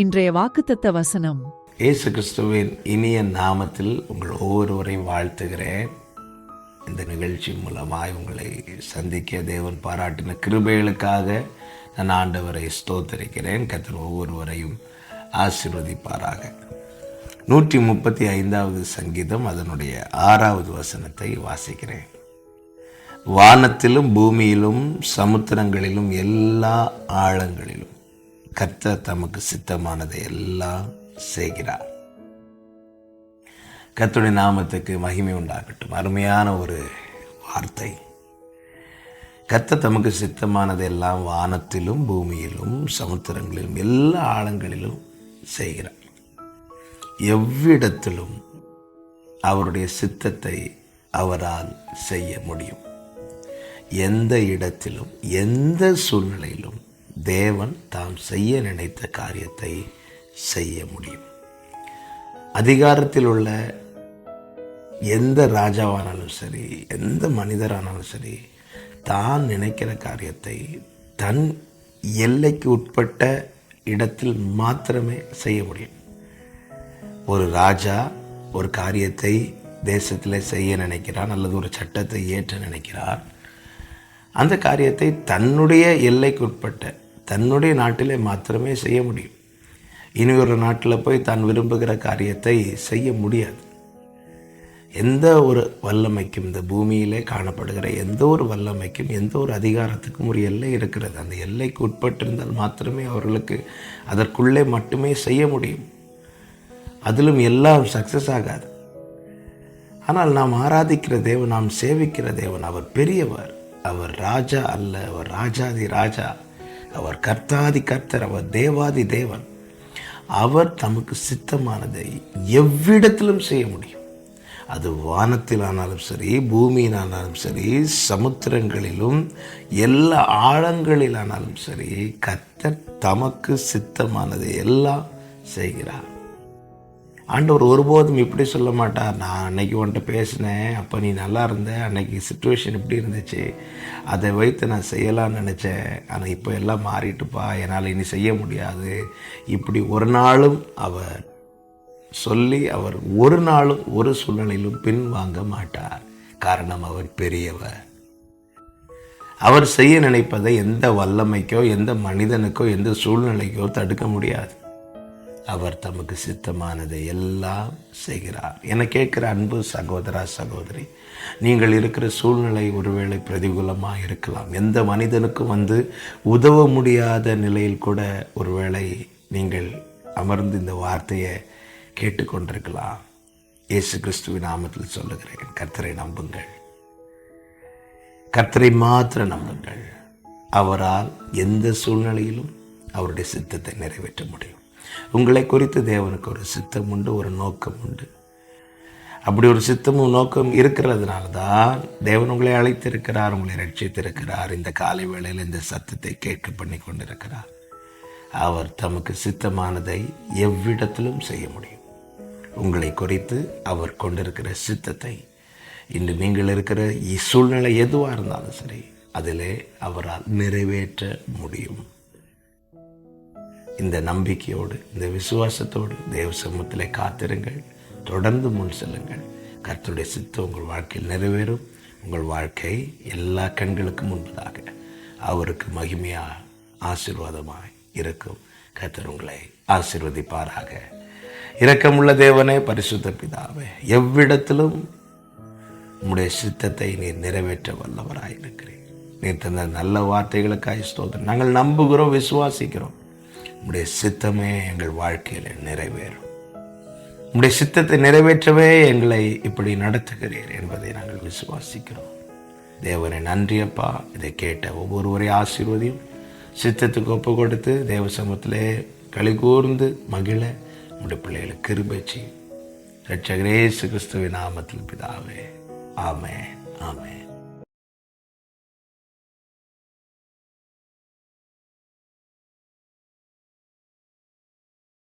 இன்றைய வாக்குத்தத்த வசனம். இயேசு கிறிஸ்துவின் இனிய நாமத்தில் உங்கள் ஒவ்வொருவரையும் வாழ்த்துகிறேன். இந்த நிகழ்ச்சி மூலமாய் உங்களை சந்திக்க தேவன் பாராட்டின கிருபைகளுக்காக நான் ஆண்டவரை ஸ்தோத்தரிக்கிறேன். கத்தர் ஒவ்வொருவரையும் ஆசிர்வதிப்பாராக. நூற்றி முப்பத்தி ஐந்தாவது சங்கீதம் அதனுடைய ஆறாவது வசனத்தை வாசிக்கிறேன். வானத்திலும் பூமியிலும் சமுத்திரங்களிலும் எல்லா ஆழங்களிலும் கர்த்தர் தமக்கு சித்தமானதை எல்லாம் செய்கிறார். கர்த்தருடைய நாமத்துக்கு மகிமை உண்டாகட்டும். அருமையான ஒரு வார்த்தை. கர்த்தர் தமக்கு சித்தமானதை எல்லாம் வானத்திலும் பூமியிலும் சமுத்திரங்களிலும் எல்லா ஆழங்களிலும் செய்கிறார். எவ்விடத்திலும் அவருடைய சித்தத்தை அவரால் செய்ய முடியும். எந்த இடத்திலும் எந்த சூழ்நிலையிலும் தேவன் தாம் செய்ய நினைத்த காரியத்தை செய்ய முடியும். அதிகாரத்தில் உள்ள எந்த ராஜாவானாலும் சரி எந்த மனிதரானாலும் சரி தான் நினைக்கிற காரியத்தை தன் எல்லைக்கு உட்பட்ட இடத்தில் மாத்திரமே செய்ய முடியும். ஒரு ராஜா ஒரு காரியத்தை தேசத்தில் செய்ய நினைக்கிறான் அல்லது ஒரு சட்டத்தை ஏற்ற நினைக்கிறான். அந்த காரியத்தை தன்னுடைய எல்லைக்குட்பட்ட தன்னுடைய நாட்டிலே மாத்திரமே செய்ய முடியும். இனி ஒரு நாட்டில் போய் தான் விரும்புகிற காரியத்தை செய்ய முடியாது. எந்த ஒரு வல்லமைக்கும் இந்த பூமியிலே காணப்படுகிற எந்த ஒரு வல்லமைக்கும் எந்த ஒரு அதிகாரத்துக்கும் ஒரு எல்லை இருக்கிறது. அந்த எல்லைக்கு உட்பட்டிருந்தால் மாத்திரமே அவர்களுக்கு அதற்குள்ளே மட்டுமே செய்ய முடியும். அதிலும் எல்லாம் சக்ஸஸ் ஆகாது. ஆனால் நாம் ஆராதிக்கிற தேவன் நாம் சேவிக்கிற தேவன் அவர் பெரியவர். அவர் ராஜா அல்ல அவர் ராஜாதி ராஜா. அவர் கர்த்தாதி கர்த்தர் அவர் தேவாதி தேவன். அவர் தமக்கு சித்தமானதை எவ்விடத்திலும் செய்ய முடியும். அது வானத்தில் ஆனாலும் சரி பூமியில் ஆனாலும் சரி சமுத்திரங்களிலும் எல்லா ஆழங்களிலானாலும் சரி கர்த்தர் தமக்கு சித்தமானதை எல்லாம் செய்கிறார். ஆண்டவர் ஒருபோதும் இப்படி சொல்ல மாட்டார். நான் அன்னைக்கு உன்ட்ட பேசினேன். அப்போ நீ நல்லா இருந்த. அன்னைக்கு சுச்சுவேஷன் இப்படி இருந்துச்சு. அதை வைத்து நான் செய்யலாம்னு நினச்சேன். ஆனால் இப்போ எல்லாம் மாறிட்டுப்பா. என்னால் இனி செய்ய முடியாது. இப்படி ஒரு நாளும் அவர் சொல்லி அவர் ஒரு நாளும் ஒரு சூழ்நிலையிலும் பின்வாங்க மாட்டார். காரணம் அவர் பெரியவர். அவர் செய்ய நினைப்பதை எந்த வல்லமைக்கோ எந்த மனிதனுக்கோ எந்த சூழ்நிலைக்கோ தடுக்க முடியாது. அவர் தமக்கு சித்தமானதை எல்லாம் செய்கிறார். என கேட்குற அன்பு சகோதரா சகோதரி நீங்கள் இருக்கிற சூழ்நிலை ஒருவேளை பிரதிகூலமாக இருக்கலாம். எந்த மனிதனுக்கும் வந்து உதவ முடியாத நிலையில் கூட ஒருவேளை நீங்கள் அமர்ந்து இந்த வார்த்தையை கேட்டுக்கொண்டிருக்கலாம். இயேசு கிறிஸ்துவின் நாமத்தில் சொல்லுகிறேன் கர்த்தரை நம்புங்கள். கர்த்தரை மாத்திர நம்புங்கள். அவரால் எந்த சூழ்நிலையிலும் அவருடைய சித்தத்தை நிறைவேற்ற முடியும். உங்களை குறித்து தேவனுக்கு ஒரு சித்தம் உண்டு ஒரு நோக்கம் உண்டு. அப்படி ஒரு சித்தமும் நோக்கம் இருக்கிறதுனால தான் தேவன் உங்களை அழைத்திருக்கிறார் உங்களை ரட்சித்திருக்கிறார். இந்த காலை வேளையில் இந்த சத்தத்தை கேட்க பண்ணி கொண்டிருக்கிறார். அவர் தமக்கு சித்தமானதை எவ்விடத்திலும் செய்ய முடியும். உங்களை குறித்து அவர் கொண்டிருக்கிற சித்தத்தை இன்று நீங்கள் இருக்கிற சூழ்நிலை எதுவாக இருந்தாலும் சரி அதிலே அவரால் நிறைவேற்ற முடியும். இந்த நம்பிக்கையோடு இந்த விசுவாசத்தோடு தேவ சமூகத்தில் காத்திருங்கள். தொடர்ந்து முன் செல்லுங்கள். கர்த்தருடைய சித்தம் உங்கள் வாழ்க்கையில் நிறைவேறும். உங்கள் வாழ்க்கை எல்லா கண்களுக்கு முன்பதாக அவருக்கு மகிமையாக ஆசீர்வாதமாக இருக்கும். கர்த்தர் உங்களை ஆசீர்வதிப்பாராக. இரக்கமுள்ள தேவனே பரிசுத்த பிதாவே எவ்விடத்திலும் உம்முடைய சித்தத்தை நீர் நிறைவேற்ற வல்லவராக இருக்கிறேன் நீர் தந்த நல்ல வார்த்தைகளுக்காக ஸ்தோத்திரம். நாங்கள் நம்புகிறோம் விசுவாசிக்கிறோம். உம்முடைய சித்தமே எங்கள் வாழ்க்கையில் நிறைவேறும். உம்முடைய சித்தத்தை நிறைவேற்றவே எங்களை இப்படி நடத்துகிறீர் என்பதை நாங்கள் விசுவாசிக்கிறோம். தேவனை நன்றியப்பா இதை கேட்ட ஒவ்வொருவரையும் ஆசீர்வதியும். சித்தத்துக்கு ஒப்பு கொடுத்து தேவ சமூகத்திலே களி கூர்ந்து மகிழ நம்முடைய பிள்ளைகளுக்கு கிருபை செய்யும். ரட்சகரேசு கிறிஸ்துவின் நாமத்தில் பிதாவே. ஆமே ஆமே